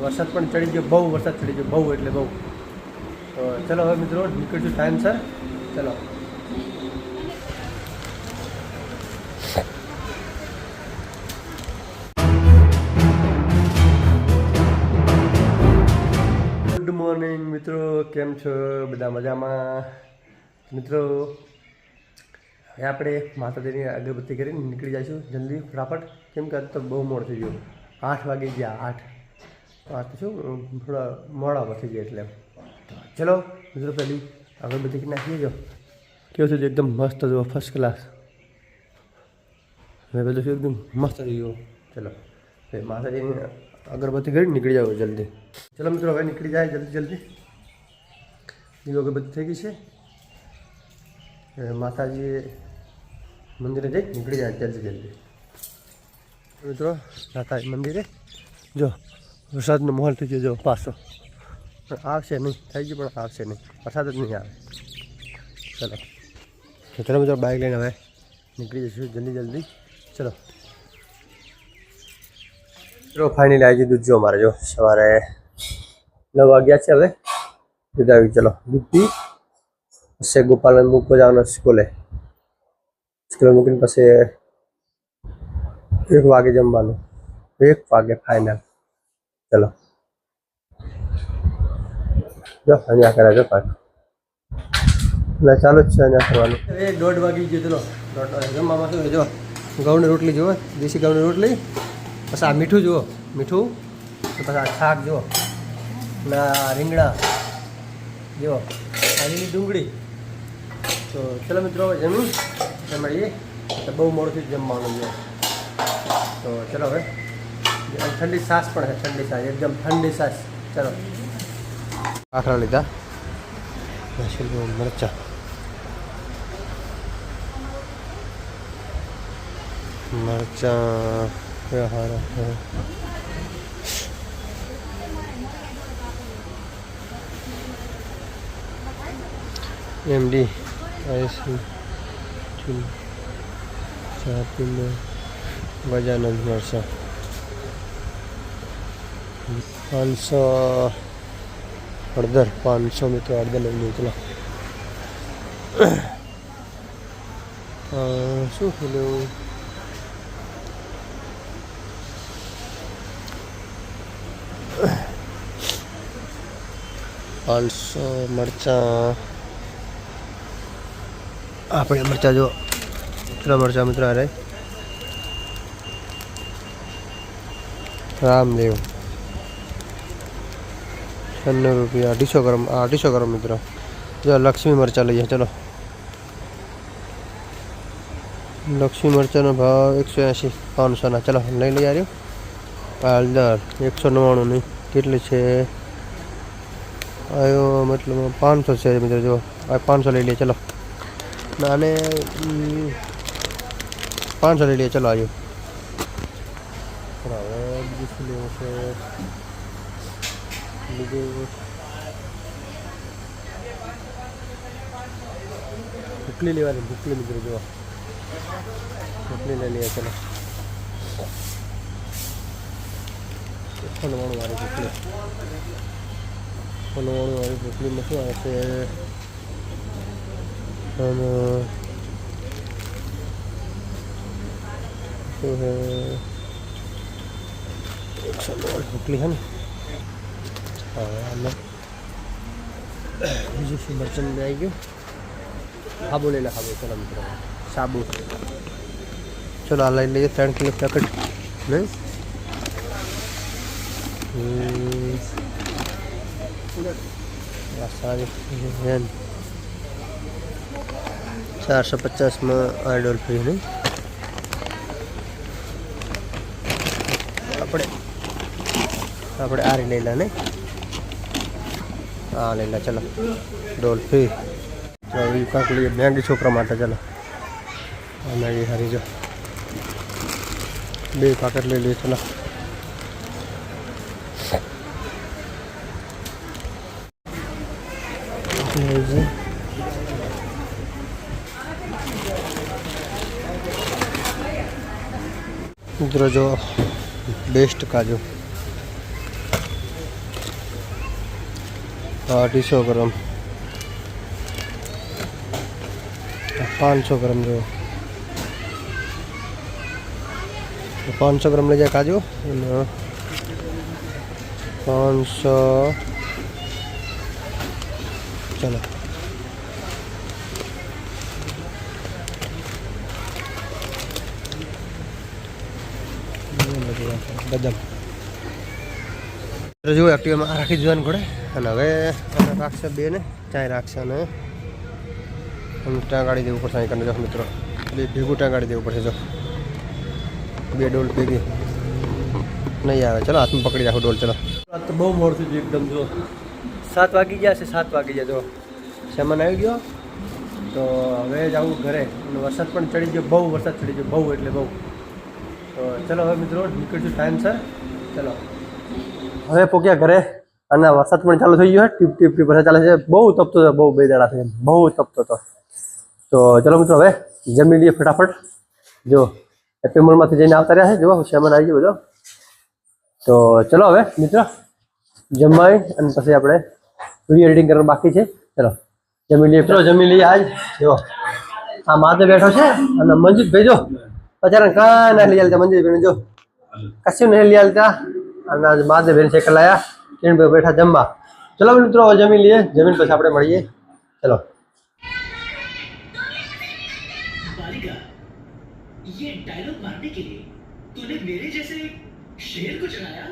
વરસાદ પણ ચડી ગયો, બહુ વરસાદ ચડી ગયો, બહુ એટલે બહુ. તો ચલો હવે મિત્રો નીકળશું ટાઈમ સર ચલો. ગુડ મોર્નિંગ મિત્રો. કેમ છો? બધા મજામાં? મિત્રો, હવે આપણે માતાજીની અગરબત્તી કરીને નીકળી જઈશું જલ્દી, ફટાફટ. કેમ કે તો બહુ મોડ થઈ ગયો. આઠ વાગે ગયા, આઠ. આ તો શું થોડા મોડા પતી ગયા એટલે. ચલો, મિત્રો પહેલી અગરબત્તી કરી નાખીએ જો. કેવું છે એકદમ મસ્ત જુઓ ફર્સ્ટ ક્લાસ મેં બધું શું એકદમ મસ્ત થઈ ગયું ચલો એ માતાજીની અગરબત્તી કરી નીકળી જાવ જલ્દી. ચલો મિત્રો, હવે નીકળી જાય જલ્દી જલ્દી. બીજું અગરબત્તી થઈ ગઈ છે. એ માતાજી મંદિરે જઈ નીકળી જાય જલ્દી જલ્દી. મિત્રો માતાજી મંદિરે. જો વરસાદનો માહોલ થઈ ગયો જો પાછો. પણ આવશે નહીં, થઈ ગયું પણ આવશે નહીં. વરસાદ જ નહીં આવે. ચલો. ચલો મિત્રો બાઇક લઈને હવે નીકળી જઈશું જલ્દી જલ્દી. ચલો. ચલો ફાઇનલી આવી દૂધ જો મારે જો. સવારે નવ વાગ્યા છે હવે. દૂધ આવી ચલો. દૂધ પી. પછી ગોપાલને મૂકવા જવાનો સ્કૂલે. સ્કૂલે મૂકીને પછી એક વાગે જમવાનું. એક વાગે ફાઇનલ ચલો. જો, અહીંયા કરે જો પાછું. એટલે ચાલુ જ છે અહીંયા કરવાનું. એક દોઢ વાગી ગયો, ચલો. જમવામાં શું જો. ઘઉંની રોટલી જુઓ, દેશી ઘઉંની રોટલી. પછી આ મીઠું જુઓ, મીઠું. પછી આ શાક જુઓ. અને આ રીંગણા. જુઓ. આની ડુંગળી. તો ચલો મિત્રો જમી જમાડીએ. બહુ મોડું જમવાનું છે તો ચલો હવે. ઠંડી છાશ પણ છે ઠંડી છાશ એકદમ ઠંડી છાશ ચલો આખરા લીધા મરચા મરચા હારા છે એમડી આઈસી ચા પીને ગજાનંદ મરચા પાંચસો, હળદર પાંચસો મિત્રો, હળદર લઈ લઉં ચલો. શું પેલું પાંચસો મરચાં. આપણે મરચાં જો કેટલા મરચાં મિત્રો અરે રામદેવ. છન્નું રૂપિયા અઢીસો ગ્રામ આ અઢીસો ગ્રામ મિત્રો જો લક્ષ્મી મરચાં લઈએ ચલો લક્ષ્મી મરચાંનો ભાવ એકસો એંશી પાંચસોના ચલો લઈ લઈ આવ્યો હળદર એકસો નવ્વાણુંની કેટલી છે આવ્યો મતલબ પાંચસો છે મિત્રો જો આ પાંચસો લઈ લઈએ ચલો અને પાંચસો લઈ લઈએ ચલો આવ્યો હવે બીજું શું લેવું છે બીજું ભૂકલી લેવાની ભૂકલી મિત્રો જોવા ભૂકલી લઈ લઈએ, ચલો. ફલવાણું વાળી ભૂકલી ફલવાણું વાળી ભૂકલીમાં શું છે? અને શું છે? એકસો નવ્વાણું ભૂકલી હે ને? આમાં બીજું શું મરચું આવી ગયું સાબુ લઈ લે, સાબુ. ચલો મિત્રો, સાબુ. ચલો, આ લઈ લઈએ ત્રણ કિલો પેકેટ નહીં ચારસો પચાસમાં આઈડોલ ફ્રી નહીં. આપણે આપણે આ લઈ લે, નહીં? હા લઈ લે ચલો ડોલ ફ્રી એ કાંક લઈએ મેગી છોકરા માટે ચલો આ મેગી હારી જો બે પાકેટ લઈ લઈએ ચલો મિત્રો જો બેસ્ટ કાજુ અઢીસો ગ્રામ પાંચસો ગ્રામ જો પાંચસો ગ્રામ લઈ જાય કાજુ અને પાંચસો ચલો બદામ તો જુઓ એક્ટિવામાં રાખી દેવાનું પડે. અને હવે રાખશે બે ને ચાય રાખશે અને ટાંગાડી દેવું પડશે અહીં જો મિત્રો. બે ભેગું ટાંગાડી દેવું પડશે જો. બે ડોલ ભેગી. નહીં આવે. ચલો હાથમાં પકડી રાખો ડોલ ચલો. તો બહુ મોડું થયું એકદમ જો. સાત વાગી ગયા છે સાત વાગી ગયા જો. સામાન આવી ગયો. તો હવે જવું ઘરે. અને વરસાદ પણ ચડી ગયો. બહુ વરસાદ ચડી ગયો. બહુ એટલે બહુ. તો ચલો હવે મિત્રો નીકળશું ટાઈમ સર ચલો. હવે પોક્યા ઘરે અને વરસાદ પણ ચાલુ થઈ ગયો છે. ટીપ ટીપ ટીપ વરસાદ ચાલે છે. બહુ તપતો હતો બહુ બે દાડા થઈ બહુ તપતો હતો. તો ચલો મિત્રો, હવે જમી લઈએ ફટાફટ. જો હેપી મોલમાંથી જઈને આવતા રહ્યા છે. જો સામાન આવી ગયો બધો. તો ચલો હવે, મિત્રો જમાય અને પછી આપણે વીડિયો એડિટિંગ કરવાનું બાકી છે. ચલો, જમી લઈએ. ચલો જમી લઈએ આજ. જો આ માથે બેઠો છે અને મંજીત ભાઈ જો બચારા કાંઈ ના લઈ આવતા મંજીત ભાઈ જો, કશું નહીં લઈ આલતા અને આજ માથે બેન છે કલાયા કિરણ ભાઈ બેઠા જમવા ચલો મિત્રો હવે જમી લઈએ જમીન પછી આપણે મળીએ ચલો बालिका ये डायलॉग मारने के लिए तूने मेरे जैसे शेर को चढ़ाया